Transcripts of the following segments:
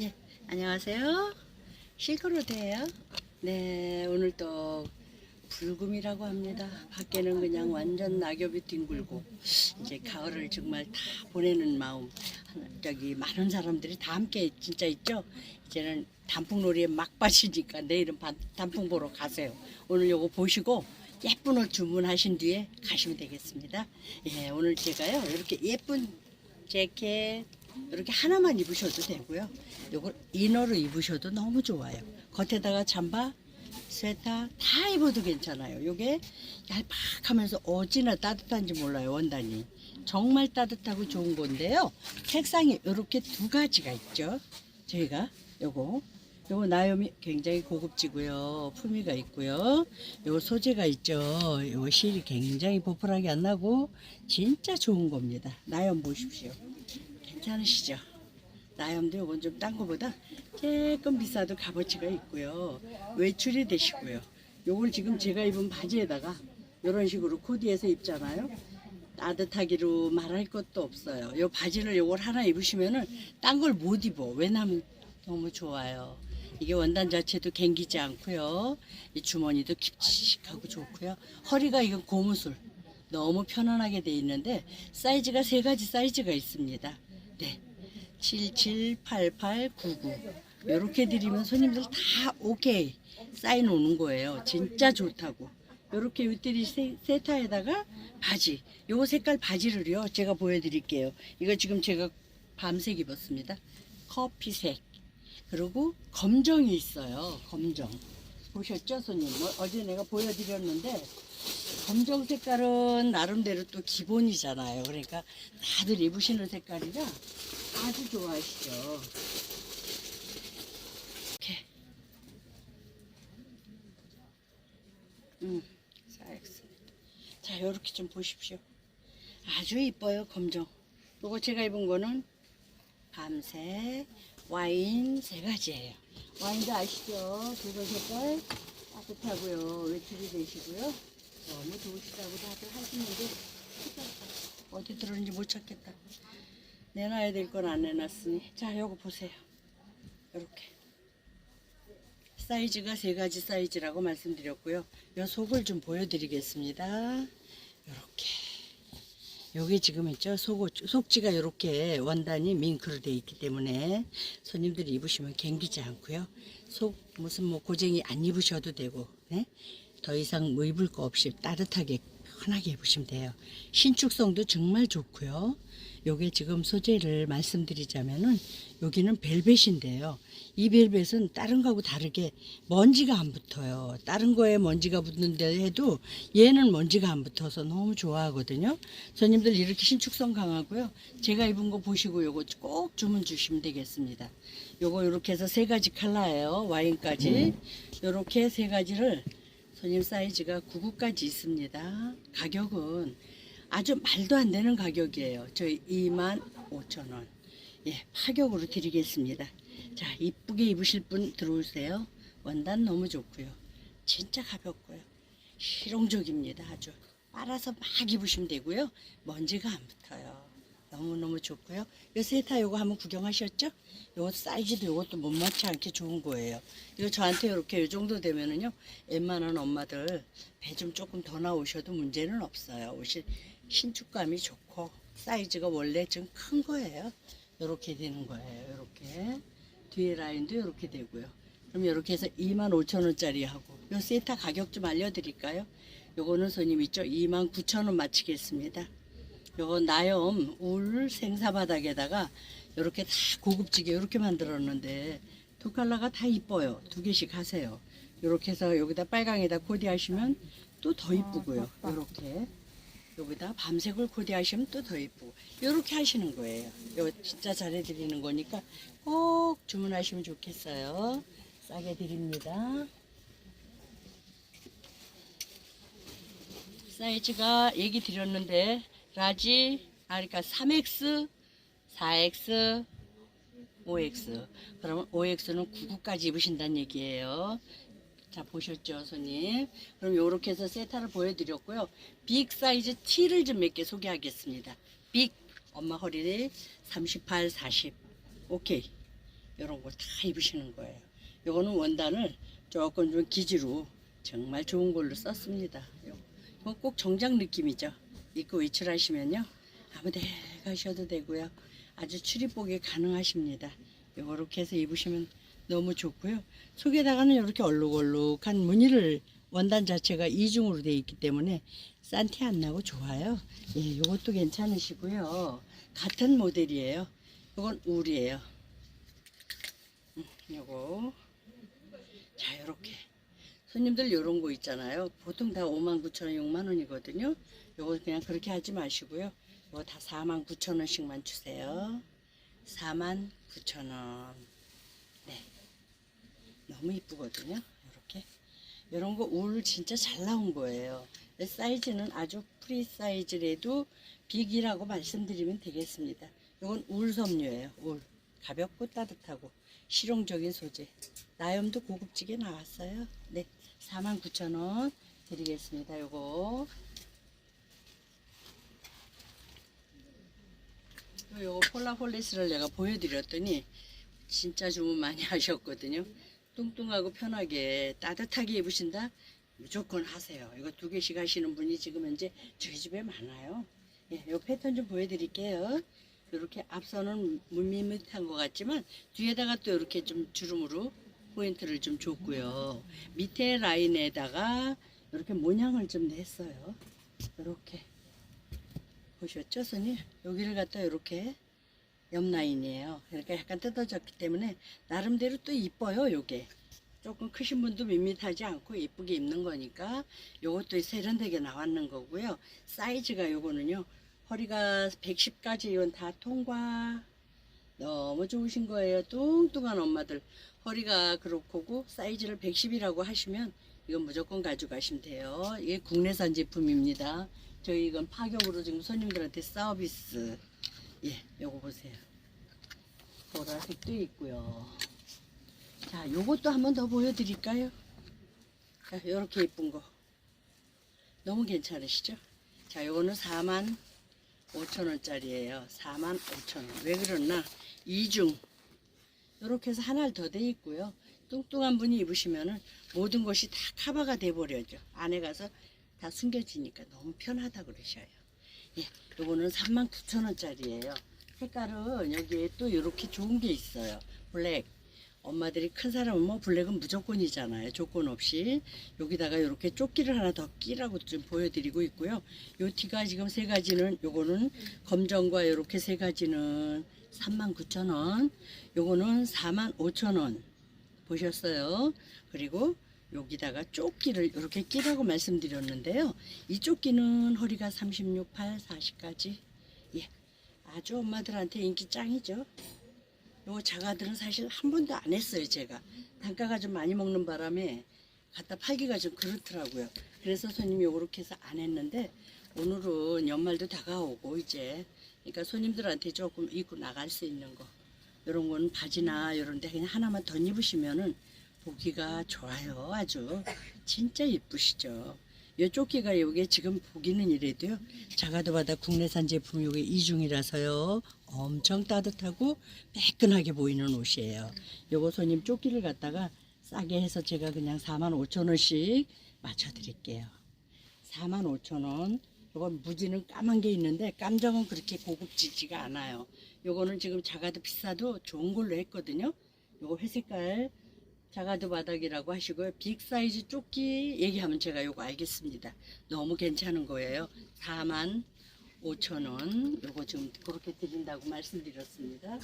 예, 안녕하세요. 실크로드예요. 네, 오늘 또 불금이라고 합니다. 밖에는 그냥 완전 낙엽이 뒹굴고 이제 가을을 정말 다 보내는 마음. 저기 많은 사람들이 다 함께 진짜 있죠. 이제는 단풍놀이에 막 빠지니까 내일은 반- 단풍 보러 가세요. 오늘 요거 보시고 예쁜 옷 주문하신 뒤에 가시면 되겠습니다. 예, 오늘 제가요 이렇게 예쁜 재킷 이렇게 하나만 입으셔도 되고요. 요걸 이너로 입으셔도 너무 좋아요. 겉에다가 잠바, 스웨터 다 입어도 괜찮아요. 요게 얄팍하면서 어찌나 따뜻한지 몰라요. 원단이 정말 따뜻하고 좋은 건데요. 색상이 이렇게 두 가지가 있죠. 저희가 요거 요거 나염이 굉장히 고급지고요. 품위가 있고요. 요 소재가 있죠. 요 실이 굉장히 보풀하게 안 나고 진짜 좋은 겁니다. 나염 보십시오. 괜찮으시죠? 나염도 요건 좀 딴 거보다 조금 비싸도 값어치가 있고요. 외출이 되시고요. 요걸 지금 제가 입은 바지에다가 이런 식으로 코디해서 입잖아요. 따뜻하기로 말할 것도 없어요. 요 바지를 요걸 하나 입으시면은 딴 걸 못 입어. 왜냐면 너무 좋아요. 이게 원단 자체도 갱기지 않고요. 이 주머니도 깁직하고 좋고요. 허리가 이건 고무술. 너무 편안하게 돼 있는데 사이즈가 세 가지 사이즈가 있습니다. 네. 77, 88, 99. 이렇게 드리면 손님들 다 오케이 사인 오는 거예요. 진짜 좋다고. 이렇게 세, 세타에다가 바지. 요거 색깔 바지를요. 제가 보여드릴게요. 이거 지금 제가 밤색 입었습니다. 커피색. 그리고 검정이 있어요. 검정. 보셨죠, 손님? 어, 어제 내가 보여드렸는데 검정 색깔은 나름대로 또 기본이잖아요. 그러니까 다들 입으시는 색깔이라 아주 좋아하시죠. 이렇게. 음. 자, 요렇게 좀 보십시오. 아주 이뻐요, 검정. 요거 제가 입은 거는 밤색, 와인 세 가지예요. 와인도 아시죠? 두번 색깔 따뜻하고요. 외출이 되시고요. 너무 좋으시다고 다들 하시는데 어디 들었는지 못 찾겠다. 내놔야 될 건 안 내놨으니 자 요거 보세요. 이렇게 사이즈가 세 가지 사이즈라고 말씀드렸고요. 요 속을 좀 보여드리겠습니다. 이렇게 여기 지금 있죠 속 속지가 이렇게 원단이 밍크로 되어 있기 때문에 손님들이 입으시면 갱기지 않고요. 속 무슨 뭐 고쟁이 안 입으셔도 되고 네? 더 이상 뭐 입을 거 없이 따뜻하게 편하게 입으시면 돼요. 신축성도 정말 좋고요. 요게 지금 소재를 말씀드리자면은 여기는 벨벳인데요. 이 벨벳은 다른 거하고 다르게 먼지가 안 붙어요. 다른 거에 먼지가 붙는데 해도 얘는 먼지가 안 붙어서 너무 좋아하거든요. 손님들 이렇게 신축성 강하고요. 제가 입은 거 보시고 요거 꼭 주문 주시면 되겠습니다. 요거 이렇게 해서 세 가지 컬러예요. 와인까지. 요렇게 세 가지를 손님 사이즈가 99까지 있습니다. 가격은 아주 말도 안 되는 가격이에요. 저희 2만 5천 원. 예, 파격으로 드리겠습니다. 자, 이쁘게 입으실 분 들어오세요. 원단 너무 좋고요. 진짜 가볍고요. 실용적입니다. 아주 빨아서 막 입으시면 되고요. 먼지가 안 붙어요. 너무너무 좋고요. 요 세타 요거 한번 구경하셨죠? 요거 사이즈도 요것도 못맞지 않게 좋은 거예요. 이거 저한테 이렇게 요 정도 되면은요. 웬만한 엄마들 배 좀 조금 더 나오셔도 문제는 없어요. 옷이 신축감이 좋고 사이즈가 원래 좀 큰 거예요. 요렇게 되는 거예요. 요렇게. 뒤에 라인도 요렇게 되고요. 그럼 요렇게 해서 25,000원짜리 하고 요 세타 가격 좀 알려드릴까요? 요거는 손님 있죠? 29,000원 마치겠습니다. 요거 나염 울 생사 바닥에다가 이렇게 다 고급지게 이렇게 만들었는데 두 컬러가 다 이뻐요. 두 개씩 하세요. 이렇게 해서 여기다 빨강에다 코디하시면 또 더 이쁘고요. 이렇게 여기다 밤색을 코디하시면 또 더 이쁘고 이렇게 하시는 거예요. 이거 진짜 잘해드리는 거니까 꼭 주문하시면 좋겠어요. 싸게 드립니다. 사이즈가 얘기 드렸는데 라지 아 그러니까 3X, 4X, 5X 그러면 5X는 99까지 입으신다는 얘기예요. 자 보셨죠 손님? 그럼 요렇게 해서 세타를 보여드렸고요. 빅 사이즈 T를 좀 몇 개 소개하겠습니다. 빅 엄마 허리에 38, 40 오케이. 이런 거 다 입으시는 거예요. 요거는 원단을 조금 좀 기지로 정말 좋은 걸로 썼습니다. 요- 이거 꼭 정장 느낌이죠. 입고 외출하시면요. 아무 데 가셔도 되고요. 아주 출입복이 가능하십니다. 요렇게 해서 입으시면 너무 좋고요. 속에다가는 이렇게 얼룩얼룩한 무늬를 원단 자체가 이중으로 되어 있기 때문에 싼 티 안 나고 좋아요. 예, 이것도 괜찮으시고요. 같은 모델이에요. 이건 울이에요. 음, 요거. 자, 요렇게. 손님들 요런 거 있잖아요. 보통 다 59,000원, 6만원이거든요. 요거 그냥 그렇게 하지 마시고요. 요거 다 49,000원씩만 주세요. 49,000원. 네. 너무 이쁘거든요. 요렇게. 요런 거 울 진짜 잘 나온 거예요. 사이즈는 아주 프리 사이즈래도 빅이라고 말씀드리면 되겠습니다. 이건 울 섬유예요. 울 가볍고 따뜻하고 실용적인 소재. 나염도 고급지게 나왔어요. 네, 49,000원 드리겠습니다. 요거 요거 폴라폴리스를 내가 보여드렸더니 진짜 주문 많이 하셨거든요. 뚱뚱하고 편하게 따뜻하게 입으신다? 무조건 하세요. 이거 두 개씩 하시는 분이 지금 현재 저희 집에 많아요. 예, 요 패턴 좀 보여드릴게요. 이렇게 앞선은 밋밋한 것 같지만 뒤에다가 또 이렇게 좀 주름으로 포인트를 좀 줬고요. 밑에 라인에다가 이렇게 모양을 좀 냈어요. 이렇게 보셨죠, 손님? 여기를 갖다 이렇게 옆 라인이에요. 그러니까 약간 뜯어졌기 때문에 나름대로 또 이뻐요, 요게. 조금 크신 분도 밋밋하지 않고 이쁘게 입는 거니까 요것도 세련되게 나왔는 거고요. 사이즈가 요거는요. 허리가 110까지 이건 다 통과. 너무 좋으신 거예요. 뚱뚱한 엄마들. 허리가 그렇고 사이즈를 110이라고 하시면 이건 무조건 가져가시면 돼요. 이게 국내산 제품입니다. 저희 이건 파격으로 지금 손님들한테 서비스. 예, 요거 보세요. 보라색도 있고요. 자, 요것도 한번 더 보여드릴까요? 자, 요렇게 예쁜 거. 너무 괜찮으시죠? 자, 요거는 4만 5천 원짜리예요. 4만 5천 원. 왜 그러나? 이중. 요렇게 해서 하나를 더 돼 있고요. 뚱뚱한 분이 입으시면은 모든 것이 다 커버가 돼 버려죠. 안에 가서 다 숨겨지니까 너무 편하다 그러셔요. 예, 요거는 3만 9천 원짜리예요. 색깔은 여기에 또 이렇게 좋은 게 있어요. 블랙. 엄마들이 큰 사람은 뭐 블랙은 무조건이잖아요. 조건 없이. 여기다가 이렇게 조끼를 하나 더 끼라고 좀 보여드리고 있고요. 요 티가 지금 세 가지는 요거는 검정과 이렇게 세 가지는 39,000원. 요거는 45,000원. 보셨어요? 그리고 여기다가 조끼를 이렇게 끼라고 말씀드렸는데요. 이 조끼는 허리가 36, 8, 40까지. 예. 아주 엄마들한테 인기 짱이죠. 요거 자가들은 사실 한 번도 안 했어요, 제가. 단가가 좀 많이 먹는 바람에 갖다 팔기가 좀 그렇더라고요. 그래서 손님이 요렇게 해서 안 했는데 오늘은 연말도 다가오고 이제 그러니까 손님들한테 조금 입고 나갈 수 있는 거 이런 거는 바지나 이런 데 그냥 하나만 더 입으시면은 보기가 좋아요. 아주 진짜 예쁘시죠. 이 조끼가 요게 지금 보기는 이래도요. 자가도 바다 국내산 제품 요게 이중이라서요. 엄청 따뜻하고 매끈하게 보이는 옷이에요. 요거 손님 조끼를 갖다가 싸게 해서 제가 그냥 4만 5천 원씩 맞춰 드릴게요. 4만 5천 원. 요건 무지는 까만 게 있는데 깜정은 그렇게 고급지지가 않아요. 요거는 지금 자가도 비싸도 좋은 걸로 했거든요. 요거 회색깔 자가도 바닥이라고 하시고요. 빅 사이즈 조끼 얘기하면 제가 요거 알겠습니다. 너무 괜찮은 거예요. 4만 5천 원. 요거 지금 그렇게 드린다고 말씀드렸습니다.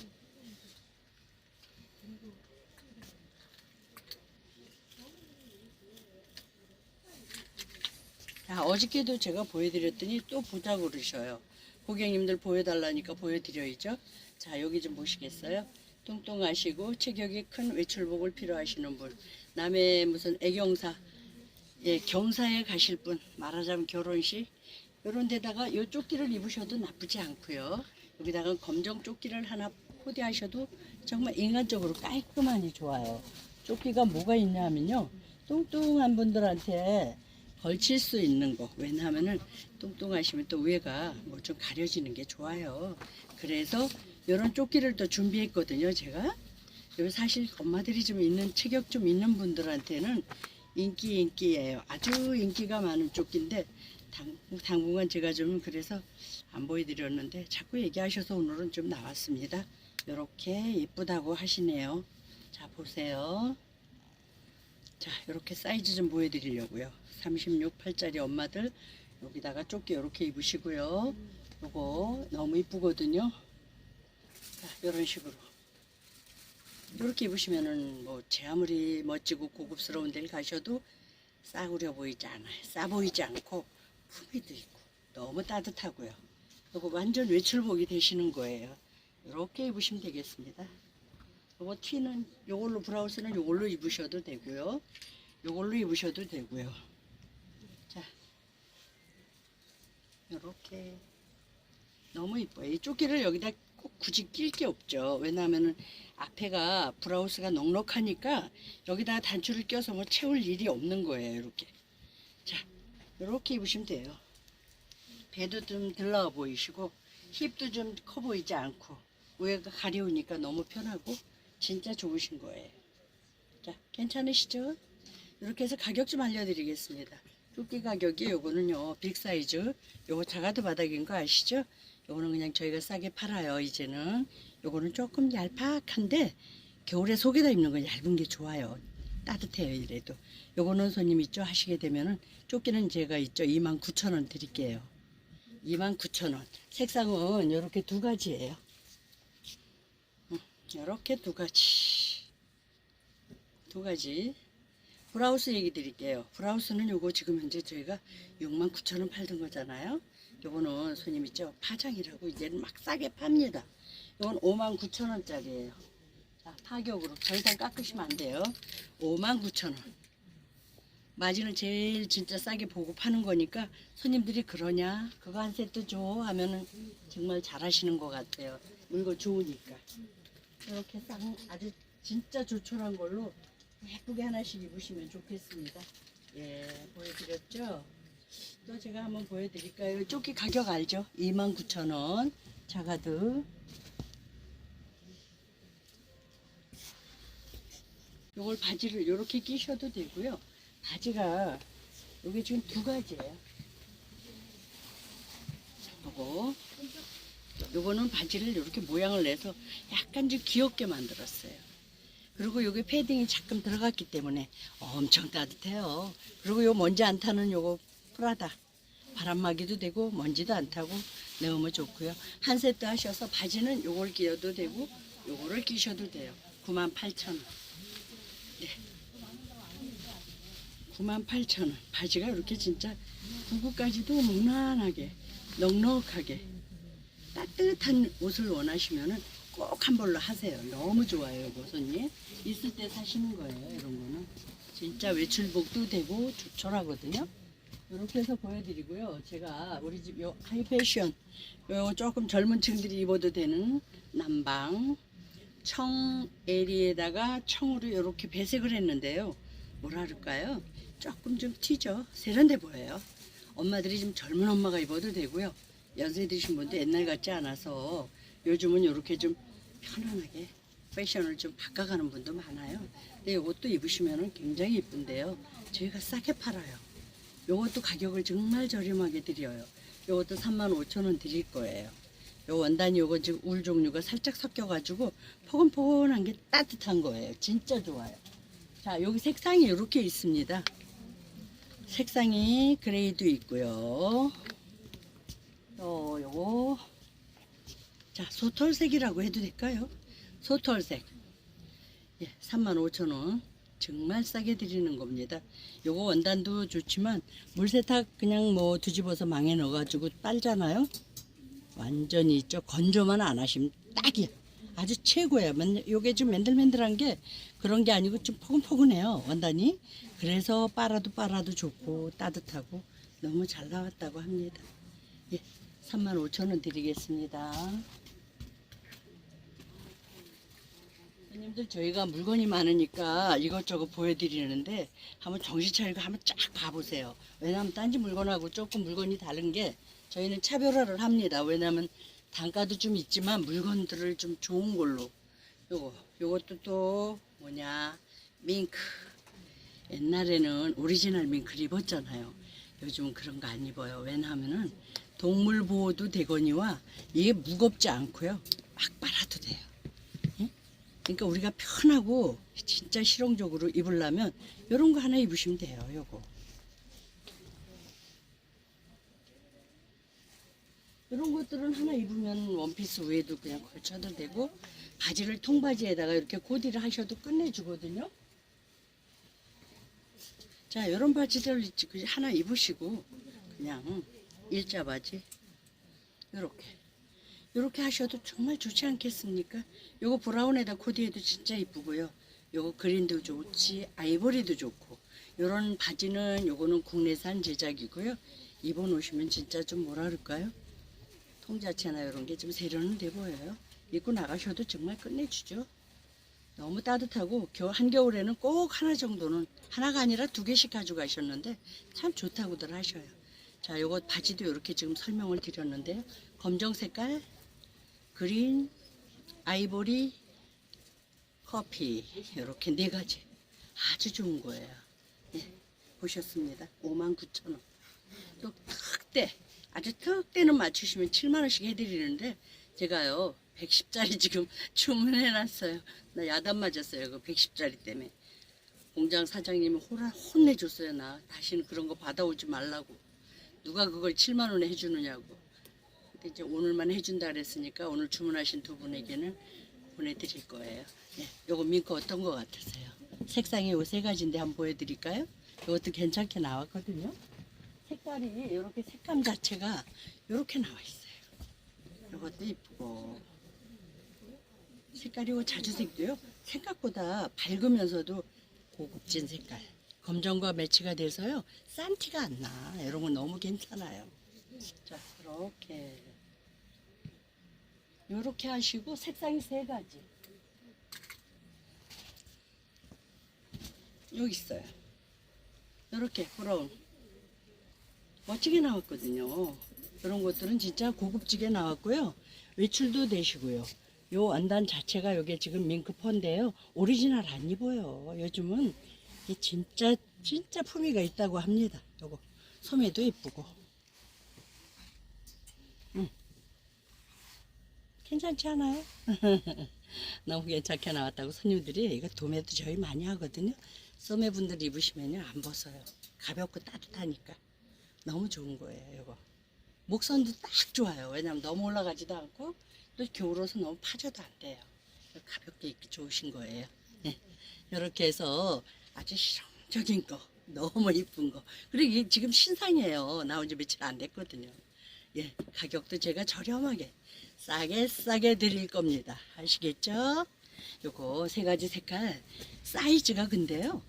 자, 어저께도 제가 보여드렸더니 또 보자 그러셔요. 고객님들 보여달라니까 보여드려야죠. 자, 여기 좀 보시겠어요? 뚱뚱하시고 체격이 큰 외출복을 필요하시는 분, 남의 무슨 애경사, 예, 경사에 가실 분, 말하자면 결혼식, 이런 데다가 요 조끼를 입으셔도 나쁘지 않고요. 여기다가 검정 조끼를 하나 코디하셔도 정말 인간적으로 깔끔하니 좋아요. 조끼가 뭐가 있냐 하면요. 뚱뚱한 분들한테 걸칠 수 있는 거. 왜냐하면은 뚱뚱하시면 또 위에가 뭐 좀 가려지는 게 좋아요. 그래서 이런 조끼를 또 준비했거든요, 제가. 여기 사실 엄마들이 좀 있는 체격 좀 있는 분들한테는 인기 인기예요. 아주 인기가 많은 쪽인데 당, 당분간 제가 좀 그래서 안 보여드렸는데 자꾸 얘기하셔서 오늘은 좀 나왔습니다. 이렇게 예쁘다고 하시네요. 자 보세요. 자 이렇게 사이즈 좀 보여드리려고요. 36 팔짜리 엄마들 여기다가 조끼 이렇게 입으시고요. 요거 너무 이쁘거든요. 자 이런 식으로 이렇게 입으시면은 뭐 제 아무리 멋지고 고급스러운 데를 가셔도 싸구려 보이지 않아요. 싸 보이지 않고 품위도 있고 너무 따뜻하고요. 이거 완전 외출복이 되시는 거예요. 이렇게 입으시면 되겠습니다. 요거 티는 요걸로 브라우스는 요걸로 입으셔도 되고요. 요걸로 입으셔도 되고요. 자, 요렇게 너무 이뻐요. 이 조끼를 여기다 꼭 굳이 낄 게 없죠. 왜냐하면은 앞에가 브라우스가 넉넉하니까 여기다가 단추를 껴서 뭐 채울 일이 없는 거예요. 이렇게. 자, 이렇게 입으시면 돼요. 배도 좀 들러가 보이시고 힙도 좀 커 보이지 않고 위에가 가려우니까 너무 편하고 진짜 좋으신 거예요. 자, 괜찮으시죠? 이렇게 해서 가격 좀 알려드리겠습니다. 조끼 가격이 요거는요 빅 사이즈. 요거 작아도 바닥인 거 아시죠? 요거는 그냥 저희가 싸게 팔아요 이제는. 요거는 조금 얄팍한데 겨울에 속에다 입는 건 얇은 게 좋아요. 따뜻해요 이래도. 요거는 손님 있죠? 하시게 되면은 조끼는 제가 있죠? 29,000원 드릴게요. 29,000원. 색상은 요렇게 두 가지예요 요렇게 두 가지 두 가지 브라우스 얘기 드릴게요. 브라우스는 요거 지금 현재 저희가 69,000원 팔던 거잖아요. 요거는 손님 있죠? 파장이라고 이제는 막 싸게 팝니다. 요건 59,000원짜리예요. 자, 파격으로 더 이상 깎으시면 안 돼요. 59,000원. 마진은 제일 진짜 싸게 보고 파는 거니까 손님들이 그러냐? 그거 한 세트 줘 하면은 정말 잘하시는 것 같아요. 물건 좋으니까. 이렇게 쌍 아주 진짜 조촐한 걸로 예쁘게 하나씩 입으시면 좋겠습니다. 예, 보여드렸죠? 또 제가 한번 보여드릴까요? 조끼 가격 알죠? 29,000원. 자가드. 요걸 바지를 이렇게 끼셔도 되고요. 바지가 여기 지금 두 가지예요. 요거. 요거는 바지를 이렇게 모양을 내서 약간 좀 귀엽게 만들었어요. 그리고 여기 패딩이 잠금 들어갔기 때문에 엄청 따뜻해요. 그리고 요 먼지 안 타는 요거 프라다. 바람막이도 되고 먼지도 안 타고 너무 좋고요. 한 세트 하셔서 바지는 요걸 끼워도 되고 요거를 끼셔도 돼요. 98,000원. 네. 98,000원. 바지가 이렇게 진짜 구구까지도 무난하게 넉넉하게 따뜻한 옷을 원하시면은 꼭 한 벌로 하세요. 너무 좋아요, 손님. 있을 때 사시는 거예요, 이런 거는. 진짜 외출복도 되고 조촐하거든요. 이렇게 해서 보여드리고요. 제가 우리 집 요 하이패션, 요 조금 젊은 층들이 입어도 되는 남방 청 에리에다가 청으로 이렇게 배색을 했는데요. 뭐라 그럴까요? 조금 좀 튀죠. 세련돼 보여요. 엄마들이 좀 젊은 엄마가 입어도 되고요. 연세 드신 분도 옛날 같지 않아서 요즘은 이렇게 좀 편안하게 패션을 좀 바꿔가는 분도 많아요. 근데 이것도 입으시면 굉장히 이쁜데요. 저희가 싸게 팔아요. 이것도 가격을 정말 저렴하게 드려요. 이것도 35,000원 드릴 거예요. 요 원단이 요거 지금 울 종류가 살짝 섞여가지고 포근포근한 게 따뜻한 거예요. 진짜 좋아요. 자, 여기 색상이 이렇게 있습니다. 색상이 그레이도 있고요. 또 요거 자 소털색이라고 해도 될까요? 소털색 예, 35,000원 정말 싸게 드리는 겁니다. 요거 원단도 좋지만 물세탁 그냥 뭐 뒤집어서 망에 넣어가지고 빨잖아요. 완전히 있죠. 건조만 안 하시면 딱이야. 아주 최고야. 맨- 요게 좀 맨들맨들한 게 그런 게 아니고 좀 포근포근해요. 원단이. 그래서 빨아도 빨아도 좋고 따뜻하고 너무 잘 나왔다고 합니다. 예, 35,000원 드리겠습니다. 손님들 저희가 물건이 많으니까 이것저것 보여드리는데 한번 정신 차리고 한번 쫙 봐보세요. 왜냐하면 딴지 물건하고 조금 물건이 다른 게 저희는 차별화를 합니다. 왜냐하면 단가도 좀 있지만 물건들을 좀 좋은 걸로 요거 요것도 또 뭐냐 밍크 옛날에는 오리지널 밍크를 입었잖아요 요즘은 그런 거 안 입어요 왜냐하면은 동물 보호도 되거니와 이게 무겁지 않고요 막 빨아도 돼요 예? 그러니까 우리가 편하고 진짜 실용적으로 입으려면 요런 거 하나 입으시면 돼요 요거 이런 것들은 하나 입으면 원피스 위에도 그냥 걸쳐도 되고 바지를 통바지에다가 이렇게 코디를 하셔도 끝내주거든요. 자, 이런 바지들 그 하나 입으시고 그냥 일자 바지 이렇게 이렇게 하셔도 정말 좋지 않겠습니까? 요거 브라운에다 코디해도 진짜 이쁘고요. 요거 그린도 좋지 아이보리도 좋고 요런 바지는 요거는 국내산 제작이고요. 입어 놓으시면 진짜 좀 뭐라 그럴까요? 통자체나 이런 게 좀 세련은 돼 보여요. 입고 나가셔도 정말 끝내주죠. 너무 따뜻하고 겨, 한겨울에는 꼭 하나 정도는 하나가 아니라 두 개씩 가져가셨는데 참 좋다고들 하셔요. 자, 요거 바지도 이렇게 지금 설명을 드렸는데요. 검정 색깔, 그린, 아이보리, 커피 이렇게 네 가지 아주 좋은 거예요. 예, 보셨습니다. 59,000원. 또 특대 아주 특대는 맞추시면 7만 원씩 해드리는데 제가요 110짜리 지금 주문해놨어요. 나 야단 맞았어요. 그 110짜리 때문에 공장 사장님이 혼내줬어요. 나 다시는 그런 거 받아오지 말라고. 누가 그걸 7만 원에 해주느냐고. 근데 이제 오늘만 해준다 그랬으니까 오늘 주문하신 두 분에게는 보내드릴 거예요. 예, 요거 민코 어떤 거 같으세요? 색상이 요 세 가지인데 한번 보여드릴까요? 이것도 괜찮게 나왔거든요. 색깔이 이렇게 색감 자체가 이렇게 나와 있어요. 이것도 이쁘고 색깔이 요 자주색도요. 생각보다 밝으면서도 고급진 색깔. 검정과 매치가 돼서요. 싼 티가 안 나. 이런 건 너무 괜찮아요. 자, 이렇게 이렇게 하시고 색상이 세 가지. 여기 있어요. 이렇게 브라운. 멋지게 나왔거든요. 이런 것들은 진짜 고급지게 나왔고요. 외출도 되시고요. 요 원단 자체가 요게 지금 밍크퍼인데요. 오리지널 안 입어요. 요즘은 이게 진짜 진짜 품위가 있다고 합니다. 요거 소매도 이쁘고. 음. 괜찮지 않아요? 너무 괜찮게 나왔다고 손님들이 이거 도매도 저희 많이 하거든요. 소매분들 입으시면요 안 벗어요. 가볍고 따뜻하니까. 너무 좋은 거예요, 이거. 목선도 딱 좋아요. 왜냐면 너무 올라가지도 않고 또 겨울옷은 너무 파져도 안 돼요. 가볍게 입기 좋으신 거예요. 네. 이렇게 해서 아주 실용적인 거, 너무 이쁜 거. 그리고 이게 지금 신상이에요. 나온 지 며칠 안 됐거든요. 예, 가격도 제가 저렴하게 싸게 싸게 드릴 겁니다. 아시겠죠? 요거 세 가지 색깔 사이즈가 근데요.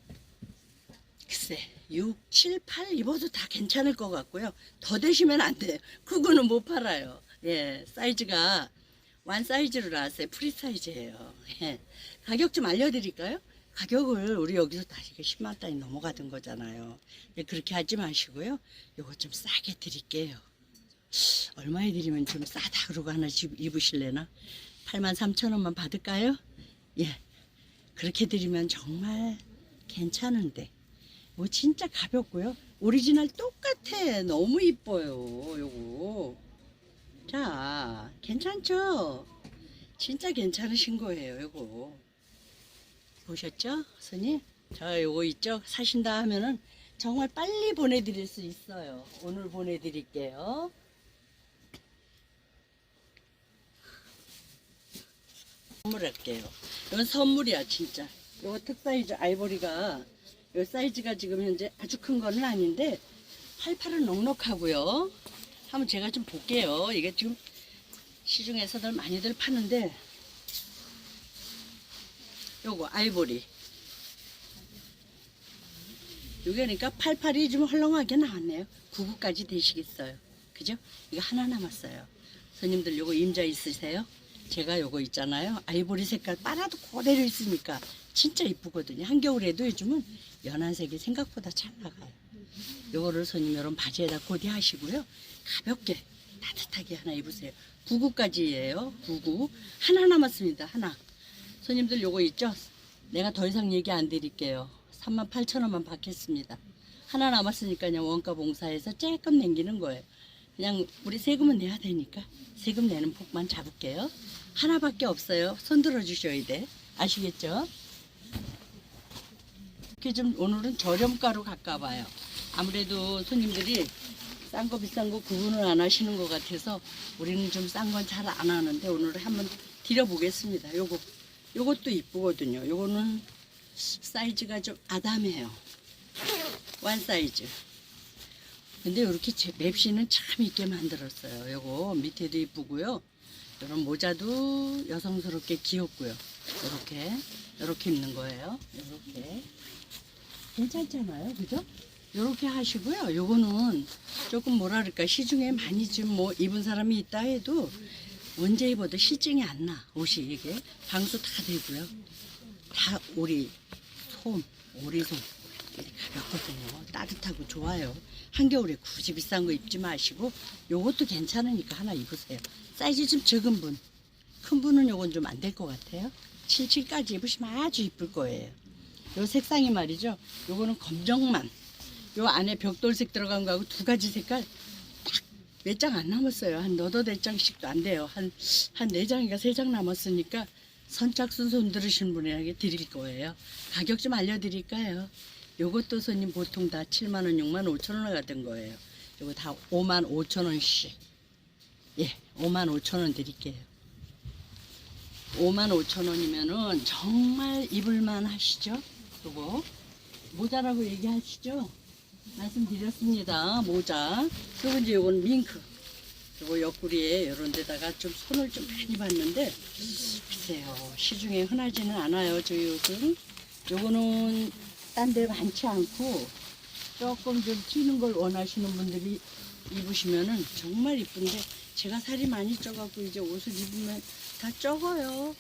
글쎄 6, 7, 8 입어도 다 괜찮을 것 같고요. 더 되시면 안 돼요. 그거는 못 팔아요. 예, 사이즈가 완 사이즈로 나왔어요. 프리 사이즈예요. 예. 가격 좀 알려드릴까요? 가격을 우리 여기서 다 이게 10만 단위 넘어가던 거잖아요. 예, 그렇게 하지 마시고요. 요거 좀 싸게 드릴게요. 얼마에 드리면 좀 싸다 그러고 하나씩 입으실래나? 8만 3천 원만 받을까요? 예. 그렇게 드리면 정말 괜찮은데. 뭐 진짜 가볍고요. 오리지널 똑같아. 너무 이뻐요. 요거. 자, 괜찮죠? 진짜 괜찮으신 거예요. 요거. 보셨죠? 스님? 저 요거 있죠? 사신다 하면은 정말 빨리 보내드릴 수 있어요. 오늘 보내드릴게요. 선물할게요. 이건 선물이야, 진짜. 요거 특사이즈 아이보리가 요 사이즈가 지금 현재 아주 큰 거는 아닌데 팔팔은 넉넉하고요. 한번 제가 좀 볼게요. 이게 지금 시중에서들 많이들 파는데 요거 아이보리 요게 그러니까 88이 좀 헐렁하게 나왔네요. 99까지 되시겠어요. 그죠? 이거 하나 남았어요. 손님들 요거 임자 있으세요? 제가 요거 있잖아요. 아이보리 색깔 빨아도 그대로 있으니까 진짜 이쁘거든요. 한겨울에도 요즘은 연한색이 생각보다 잘 나가요. 요거를 손님 여러분 바지에다 코디 하시고요. 가볍게 따뜻하게 하나 입으세요. 99까지예요. 99. 하나 남았습니다. 하나. 손님들 요거 있죠? 내가 더 이상 얘기 안 드릴게요. 38,000원만 받겠습니다. 하나 남았으니까요. 원가 봉사해서 조금 남기는 거예요. 그냥 우리 세금은 내야 되니까 세금 내는 폭만 잡을게요. 하나밖에 없어요. 손 들어 주셔야 돼. 아시겠죠? 이렇게 좀 오늘은 저렴가로 가까봐요. 아무래도 손님들이 싼 거 비싼 거 구분을 안 하시는 것 같아서 우리는 좀 싼 건 잘 안 하는데 오늘은 한번 드려보겠습니다. 요거 요것도 이쁘거든요. 요거는 사이즈가 좀 아담해요. 완 사이즈. 근데 이렇게 제 맵시는 참 있게 만들었어요. 요거 밑에도 이쁘고요. 이런 모자도 여성스럽게 귀엽고요. 이렇게 이렇게 입는 거예요. 이렇게 괜찮잖아요, 그죠? 이렇게 하시고요. 요거는 조금 그럴까 시중에 많이 좀 뭐 입은 사람이 있다 해도 언제 입어도 시증이 안 나. 옷이 이게 방수 다 되고요. 다 오리 솜, 오리솜 이렇게 가볍거든요. 따뜻하고 좋아요. 한겨울에 굳이 비싼 거 입지 마시고 요것도 괜찮으니까 하나 입으세요. 사이즈 좀 적은 분, 큰 분은 요건 좀 안 될 것 같아요. 77까지 입으시면 아주 이쁠 거예요. 요 색상이 말이죠. 요거는 검정만. 요 안에 벽돌색 들어간 거하고 두 가지 색깔 딱 몇 장 안 남았어요. 한 너도 네 장씩도 안 돼요. 한 한 네 장인가 세 장 남았으니까 선착순 손 들으신 분에게 드릴 거예요. 가격 좀 알려드릴까요? 요것도 손님 보통 다 7만 원, 6만 5천 원 같은 거예요. 요거 다 5만 5천 원씩. 예, 5만 5천 원 드릴게요. 5만 5천 원이면은 정말 입을만 하시죠? 요거 모자라고 얘기하시죠? 말씀드렸습니다. 모자. 그리고 이제 요건 밍크. 요거 옆구리에 요런 데다가 좀 손을 좀 많이 봤는데 글쎄요 시중에 흔하지는 않아요. 저 옷은. 요거는 딴 데 많지 않고 조금 좀 튀는 걸 원하시는 분들이 입으시면은 정말 이쁜데 제가 살이 많이 쪄갖고 이제 옷을 입으면 다 적어요.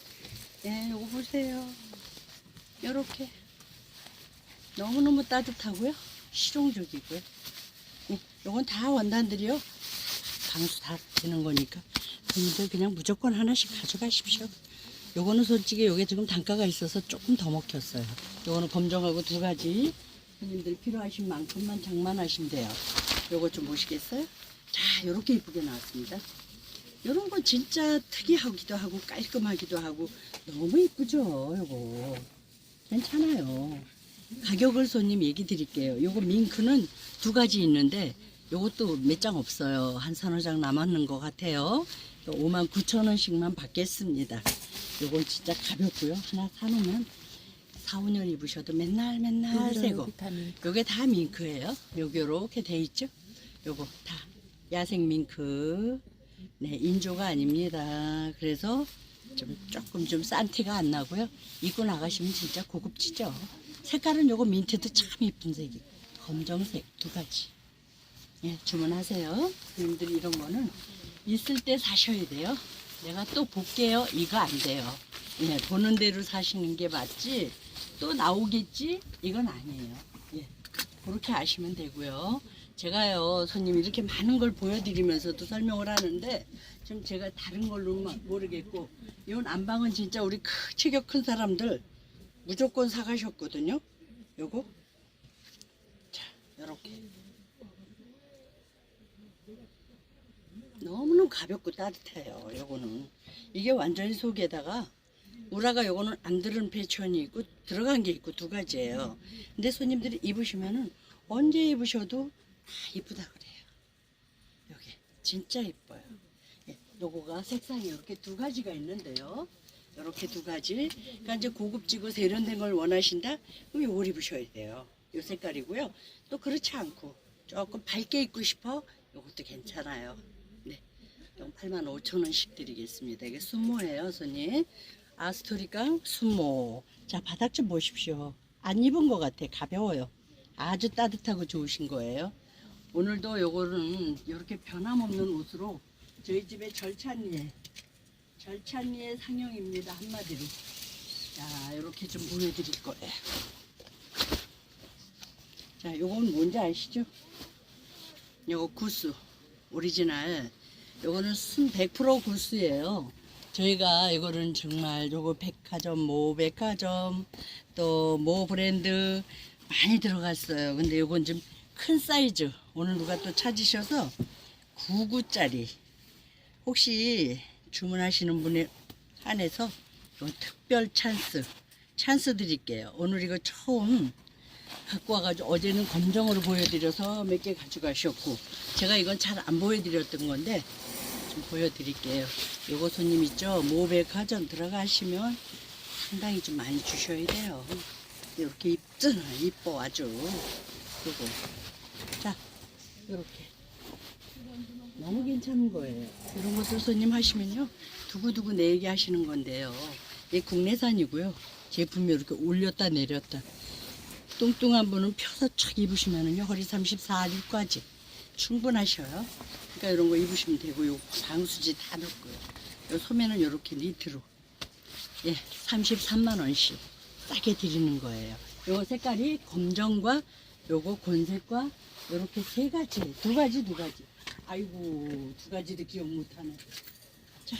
네, 요거 보세요. 요렇게. 너무너무 따뜻하고요. 실용적이고요. 예, 요건 다 원단들이요. 방수 다 되는 거니까. 손님들 그냥 무조건 하나씩 가져가십시오. 요거는 솔직히 요게 지금 단가가 있어서 조금 더 먹혔어요. 요거는 검정하고 두 가지. 손님들 필요하신 만큼만 장만하시면 돼요. 요거 좀 보시겠어요? 자, 요렇게 이쁘게 나왔습니다. 요런 건 진짜 특이하기도 하고 깔끔하기도 하고 너무 이쁘죠, 요거. 괜찮아요. 가격을 손님 얘기 드릴게요. 요거 밍크는 두 가지 있는데 요것도 몇 장 없어요. 한 서너 장 남았는 것 같아요. 5만 9천 원씩만 받겠습니다. 요건 진짜 가볍고요. 하나 사놓으면 4, 5년 입으셔도 맨날 맨날 새고. 요게 다 밍크예요. 요게 요렇게 돼 있죠. 요거 다 야생 밍크. 네, 인조가 아닙니다. 그래서 좀 조금 좀 싼 티가 안 나고요. 입고 나가시면 진짜 고급지죠. 색깔은 요거 민트도 참 이쁜 색이. 검정색 두 가지. 예, 주문하세요. 님들 이런 거는 있을 때 사셔야 돼요. 내가 또 볼게요. 이거 안 돼요. 예, 보는 대로 사시는 게 맞지. 또 나오겠지? 이건 아니에요. 예, 그렇게 아시면 되고요. 제가요, 손님 이렇게 많은 걸 보여드리면서도 설명을 하는데, 좀 제가 다른 걸로는 모르겠고, 이 안방은 진짜 우리 크, 체격 큰 사람들 무조건 사가셨거든요. 요거. 자, 요렇게. 너무너무 가볍고 따뜻해요. 요거는. 이게 완전히 속에다가 우라가 요거는 안 들은 패션이 있고 들어간 게 있고 두 가지예요. 근데 손님들이 입으시면은 언제 입으셔도 다 이쁘다 그래요. 여기 진짜 이뻐요. 예, 요거가 색상이 이렇게 두 가지가 있는데요. 이렇게 두 가지. 그러니까 이제 고급지고 세련된 걸 원하신다? 그럼 요걸 입으셔야 돼요. 요 색깔이고요. 또 그렇지 않고 조금 밝게 입고 싶어? 요것도 괜찮아요. 네. 이건 8만 5천 원씩 드리겠습니다. 이게 순모예요, 손님. 아스토리깡 순모. 자, 바닥 좀 보십시오. 안 입은 것 같아. 가벼워요. 아주 따뜻하고 좋으신 거예요. 오늘도 요거는 이렇게 변함없는 옷으로 저희 집의 절찬리에 절찬리의 상영입니다. 한마디로. 자, 이렇게 좀 보여드릴 거예요. 자, 요건 뭔지 아시죠? 요거 구스. 오리지널. 요거는 순 100% 구스예요. 저희가 이거는 정말 요거 백화점, 모 백화점, 또 모 브랜드 많이 들어갔어요. 근데 요건 좀 큰 사이즈. 오늘 누가 또 찾으셔서 99짜리. 혹시 주문하시는 분에 한해서 요 특별 찬스, 찬스 드릴게요. 오늘 이거 처음 갖고 와가지고 어제는 검정으로 보여드려서 몇 개 가져가셨고 제가 이건 잘 안 보여드렸던 건데 좀 보여드릴게요. 요거 손님 있죠? 모백화점 들어가시면 상당히 좀 많이 주셔야 돼요. 이렇게 이쁘잖아. 이뻐 아주. 요거. 자, 요렇게. 너무 괜찮은 거예요. 이런 것도 손님 하시면요. 두고두고 내 얘기 하시는 건데요. 이 국내산이고요. 제품이 이렇게 올렸다 내렸다. 뚱뚱한 분은 펴서 촥 입으시면은요. 허리 34일까지 충분하셔요. 그러니까 이런 거 입으시면 되고 요 방수지 다 넣고요. 요 소매는 이렇게 니트로 예, 33만 원씩 싸게 드리는 거예요. 요 색깔이 검정과 요거 곤색과 요렇게 세 가지, 두 가지, 두 가지. 아이고, 두 가지도 기억 못하네. 자,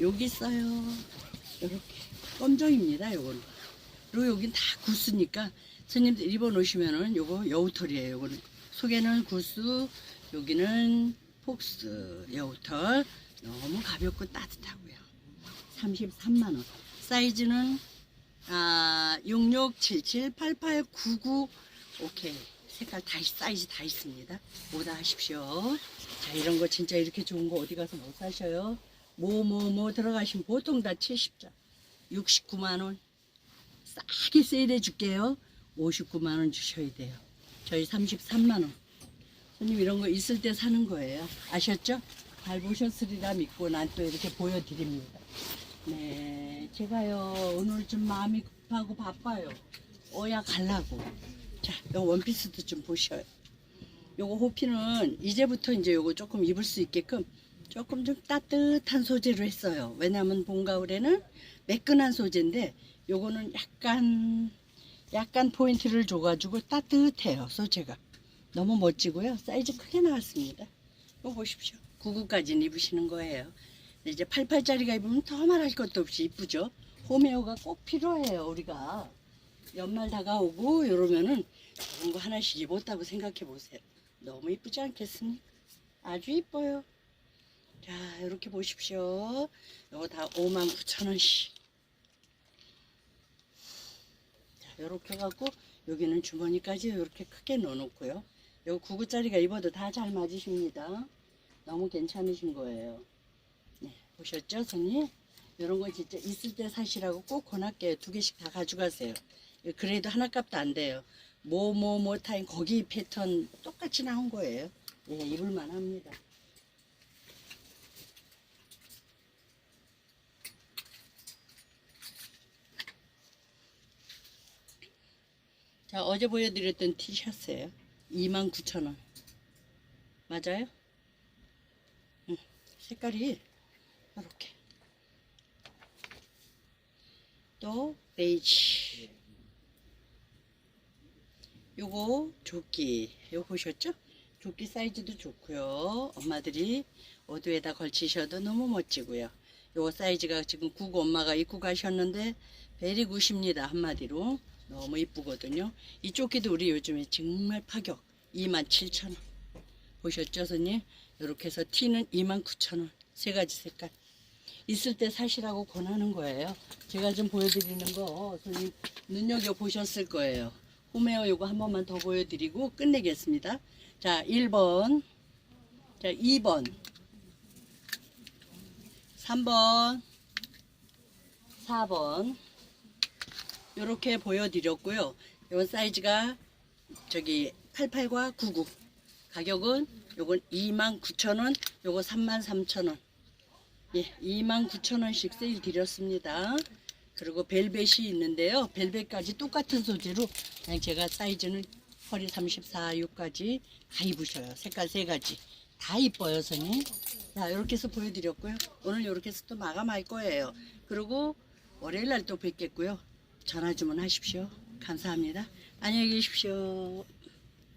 여기 있어요. 요렇게. 검정입니다, 요거는. 그리고 여긴 다 구스니까 손님들 입어 놓으시면은 요거 여우털이에요. 요거는 속에는 구스, 여기는 폭스 여우털. 너무 가볍고 따뜻하고요. 33만 원. 사이즈는 아, 66, 77, 88, 99. 오케이. 색깔 다, 있- 사이즈 다 있습니다. 오다 하십시오. 자, 이런 거 진짜 이렇게 좋은 거 어디 가서 못 사셔요. 뭐, 뭐, 뭐 들어가시면 보통 다 70자. 69만원. 싸게 세일해 줄게요. 59만원 주셔야 돼요. 저희 33만원. 손님 이런 거 있을 때 사는 거예요. 아셨죠? 잘 보셨으리라 믿고 난 또 이렇게 보여드립니다. 네, 제가요 오늘 좀 마음이 급하고 바빠요. 어야 갈라고. 자, 요 원피스도 좀 보셔요. 요거 호피는 이제부터 이제 요거 조금 입을 수 있게끔 조금 좀 따뜻한 소재로 했어요. 왜냐하면 봄 가을에는 매끈한 소재인데 요거는 약간 약간 포인트를 줘가지고 따뜻해요 소재가. 너무 멋지고요. 사이즈 크게 나왔습니다. 이거 보십시오. 99까지는 입으시는 거예요. 이제 88짜리가 입으면 더 말할 것도 없이 이쁘죠. 홈웨어가 꼭 필요해요, 우리가. 연말 다가오고 이러면은 이런 거 하나씩 입었다고 생각해 보세요. 너무 이쁘지 않겠습니까? 아주 이뻐요. 자, 이렇게 보십시오. 이거 다 59,000원씩. 자, 이렇게 갖고 여기는 주머니까지 이렇게 크게 넣어놓고요. 이거 99짜리가 입어도 다 잘 맞으십니다. 너무 괜찮으신 거예요. 네, 보셨죠, 손님? 이런 거 진짜 있을 때 사시라고 꼭 권할게요. 두 개씩 다 가져가세요. 그래도 하나 값도 안 돼요. 뭐, 뭐, 뭐 타임 거기 패턴 똑같이 나온 거예요. 예, 입을만 합니다. 자, 어제 보여드렸던 티셔츠예요. 29,000원. 맞아요? 응, 색깔이 이렇게. 또 베이지. 요거 조끼. 요거 보셨죠? 조끼 사이즈도 좋고요. 엄마들이 어두에다 걸치셔도 너무 멋지고요. 요거 사이즈가 지금 구구 엄마가 입고 가셨는데 베리 굿입니다. 한마디로. 너무 이쁘거든요. 이 조끼도 우리 요즘에 정말 파격 27,000원. 보셨죠, 손님? 이렇게 해서 티는 29,000원. 세 가지 색깔. 있을 때 사시라고 권하는 거예요. 제가 좀 보여드리는 거 손님 눈여겨 보셨을 거예요. 홈웨어 요거 한 번만 더 보여드리고 끝내겠습니다. 자, 1번. 자, 2번. 3번. 4번. 요렇게 보여드렸고요. 요 사이즈가 저기 88과 99. 가격은 요건 29,000원, 요거 33,000원. 예, 29,000원씩 세일 드렸습니다. 그리고 벨벳이 있는데요. 벨벳까지 똑같은 소재로 그냥 제가 사이즈는 허리 34, 6까지 다 입으셔요. 색깔 세 가지. 다 이뻐요, 선생님. 자, 이렇게 해서 보여드렸고요. 오늘 이렇게 해서 또 마감할 거예요. 그리고 월요일 날 또 뵙겠고요. 전화 주문하십시오. 감사합니다. 안녕히 계십시오.